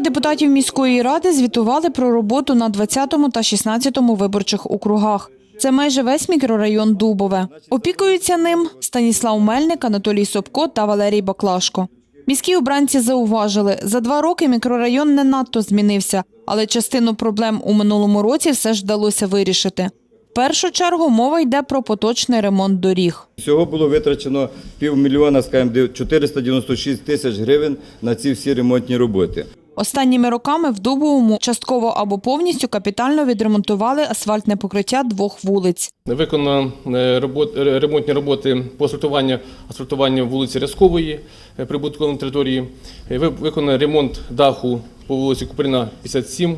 Депутатів міської ради звітували про роботу на 20 та 16 виборчих округах. Це майже весь мікрорайон Дубове. Опікуються ним Станіслав Мельник, Анатолій Собко та Валерій Баклашко. Міські обранці зауважили, за два роки мікрорайон не надто змінився, але частину проблем у минулому році все ж вдалося вирішити. В першу чергу мова йде про поточний ремонт доріг. Всього було витрачено півмільйона, скажімо, 496 тисяч гривень на ці всі ремонтні роботи. Останніми роками в Дубовому частково або повністю капітально відремонтували асфальтне покриття двох вулиць. Виконано е, ре- ремонтні роботи по асфальтуванню, асфальтуванню вулиці Рязкової е, прибуткової території. Е, Виконано ремонт даху по вулиці Куприна 57,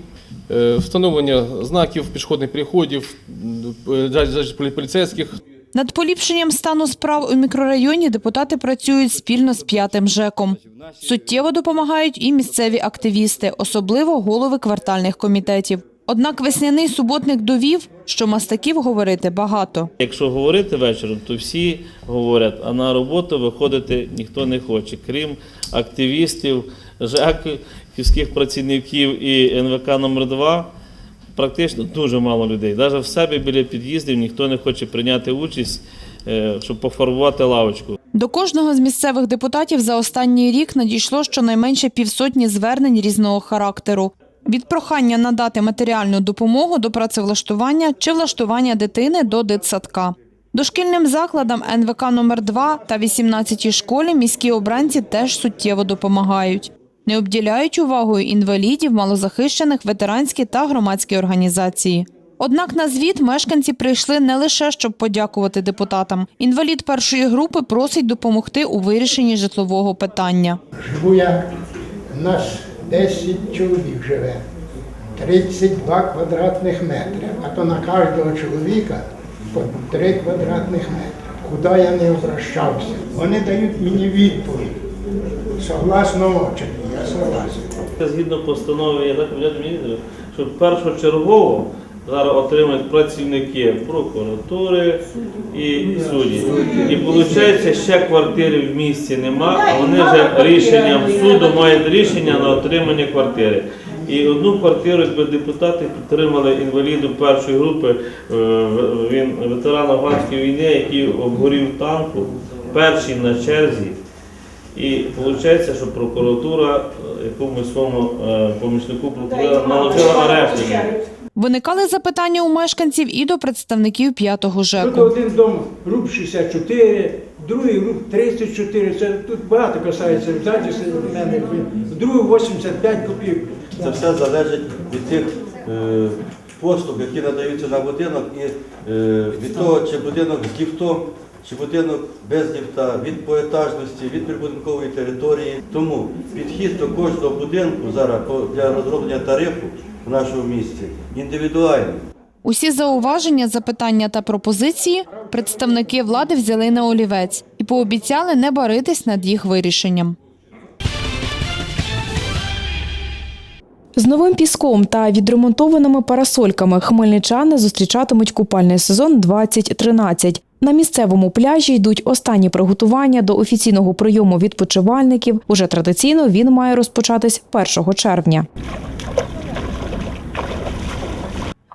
е, встановлення знаків пішохідних переходів, е, поліцейських. Над поліпшенням стану справ у мікрорайоні депутати працюють спільно з п'ятим ЖЕКом. Суттєво допомагають і місцеві активісти, особливо голови квартальних комітетів. Однак весняний суботник довів, що мастаків говорити багато. Якщо говорити вечором, то всі говорять, а на роботу виходити ніхто не хоче, крім активістів, ЖЕКівських працівників і НВК номер 2 практично дуже мало людей. Навіть в себе біля під'їздів ніхто не хоче прийняти участь, е, щоб пофарбувати лавочку. До кожного з місцевих депутатів за останній рік надійшло щонайменше півсотні звернень різного характеру. Від прохання надати матеріальну допомогу до працевлаштування чи влаштування дитини до дитсадка. Дошкільним закладам НВК номер 2 та 18-й школі міські обранці теж суттєво допомагають. Не обділяють увагою інвалідів, малозахищених, ветеранські та громадські організації. Однак на звіт мешканці прийшли не лише щоб подякувати депутатам. Інвалід першої групи просить допомогти у вирішенні житлового питання. Живу я, нас 10 чоловік живе, 32 квадратних метри, а то на кожного чоловіка по 3 квадратних метри. Куди я не обращався? Вони дають мені відповідь. Согласно очі. Згідно постанови, я так міністрів, що першочергово зараз отримають працівники прокуратури і судді. І виходить, ще квартири в місті нема, а вони вже рішенням суду мають рішення на отримання квартири. І одну квартиру, якби депутати підтримали інваліду першої групи, е, він ветеран афганської війни, який обгорів танку, перший на черзі. І виходить, що прокуратура е, якомусь своєму е, помічнику прокурора наложила арешт. Виникали запитання у мешканців і до представників п'ятого Тут один дом груп 64, другий груп 34. Це тут багато касається. Ззаді в мене другий 85 копійок. Це все залежить від тих е, послуг, які надаються на будинок, і е, від того, чи будинок з ліфтом, чи будинок без ліфта, від поетажності, від прибудинкової території. Тому підхід до кожного будинку зараз для розроблення тарифу в нашому місті індивідуальний. Усі зауваження, запитання та пропозиції представники влади взяли на олівець і пообіцяли не баритись над їх вирішенням. З новим піском та відремонтованими парасольками хмельничани зустрічатимуть купальний сезон 2013. На місцевому пляжі йдуть останні приготування до офіційного прийому відпочивальників. Уже традиційно він має розпочатись 1 червня.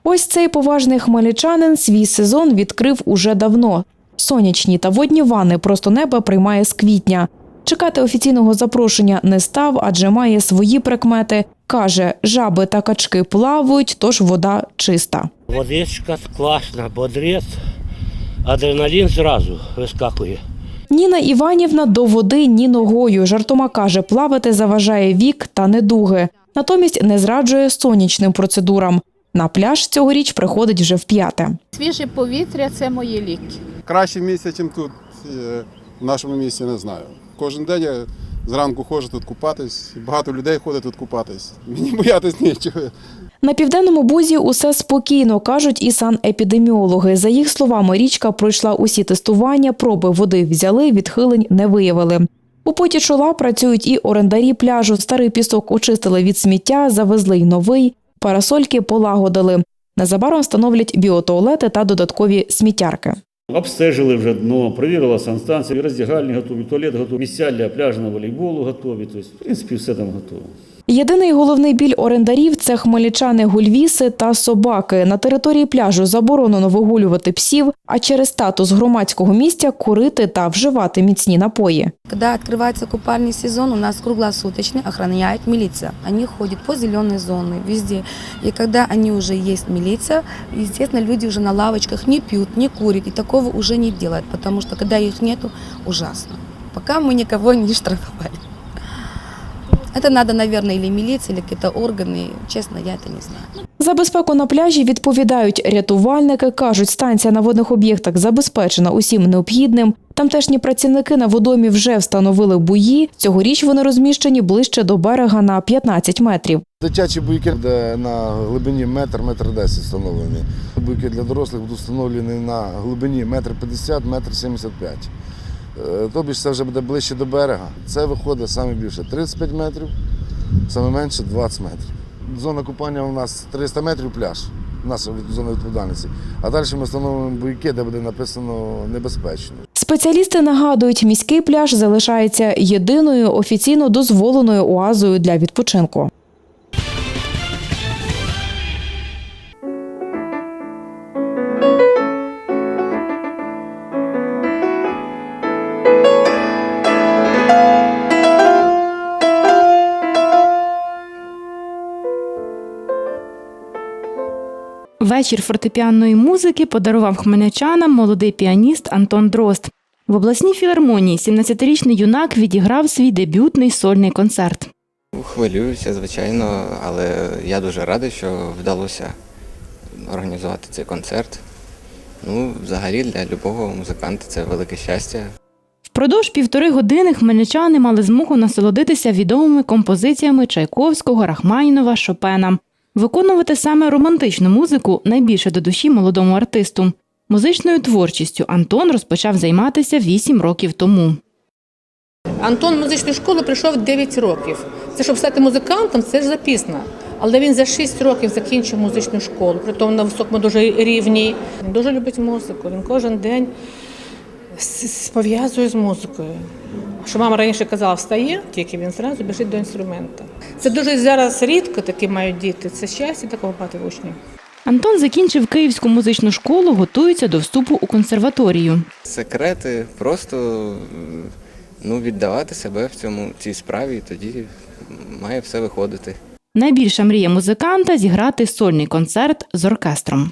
Ось цей поважний хмельничанин свій сезон відкрив уже давно. Сонячні та водні ванни просто неба приймає з квітня. Чекати офіційного запрошення не став, адже має свої прикмети. Каже, жаби та качки плавають, тож вода чиста. Водичка класна, бодрить, адреналін зразу вискакує. Ніна Іванівна до води ні ногою. Жартома каже, плавати заважає вік та недуги. Натомість не зраджує сонячним процедурам. На пляж цьогоріч приходить вже вп'яте. Свіже повітря це мої ліки. Краще місце, ніж тут е, в нашому місті, не знаю. Кожен день я зранку ходжу тут купатись, багато людей ходить тут купатись. Мені боятись нічого. На південному бузі усе спокійно, кажуть і санепідеміологи. За їх словами, річка пройшла усі тестування, проби води взяли, відхилень не виявили. У поті чола працюють і орендарі пляжу. Старий пісок очистили від сміття, завезли й новий. Парасольки полагодили. Незабаром встановлять біотуалети та додаткові сміттярки. Обстежили вже дно, перевірила санстанцію, роздягальні готові, туалет готові, місця для пляжного волейболу готові. Тобто, в принципі, все там готово. Єдиний головний біль орендарів це хмельничани гульвіси та собаки. На території пляжу заборонено вигулювати псів, а через статус громадського місця курити та вживати міцні напої. Когда открывается купальный сезон, у нас круглосуточно охраняет милиция. Они ходят по зеленой зоне, везде. И когда они уже есть милиция, естественно, люди уже на лавочках не пьют, не курят. И такого уже не делают, потому что когда их нету, ужасно. Пока мы никого не штрафовали. Это надо, наверное, или милиция, или какие-то органы. Честно, я это не знаю. За безпеку на пляжі відповідають рятувальники. Кажуть, станція на водних об'єктах забезпечена усім необхідним. Тамтешні працівники на водомі вже встановили буї. Цьогоріч вони розміщені ближче до берега на 15 метрів. Дитячі буйки, де на глибині метр, метр десять встановлені. Буйки для дорослих будуть встановлені на глибині метр п'ятдесят, метр сімдесят п'ять. Е, Тобі це вже буде ближче до берега. Це виходить саме більше 35 метрів, саме менше 20 метрів. Зона купання у нас 300 метрів пляж, від зони відповідальності. А далі ми встановимо буйки, де буде написано небезпечно. Спеціалісти нагадують, міський пляж залишається єдиною офіційно дозволеною оазою для відпочинку. Вечір фортепіанної музики подарував хмельничанам молодий піаніст Антон Дрозд. В обласній філармонії 17-річний юнак відіграв свій дебютний сольний концерт. Хвилююся, звичайно, але я дуже радий, що вдалося організувати цей концерт. Ну, взагалі для любого музиканта це велике щастя. Впродовж півтори години хмельничани мали змогу насолодитися відомими композиціями Чайковського, Рахманінова, Шопена. Виконувати саме романтичну музику найбільше до душі молодому артисту. Музичною творчістю Антон розпочав займатися 8 років тому. Антон в музичну школу прийшов 9 років. Це щоб стати музикантом, це ж запісно. Але він за 6 років закінчив музичну школу, притом на високому дуже рівні. Він дуже любить музику. Він кожен день с- с- з музикою. Що мама раніше казала, встає, тільки він зразу біжить до інструмента. Це дуже зараз рідко такі мають діти. Це щастя такого мати учнів. Антон закінчив Київську музичну школу, готується до вступу у консерваторію. Секрети просто ну, віддавати себе в цьому цій справі, і тоді має все виходити. Найбільша мрія музиканта зіграти сольний концерт з оркестром.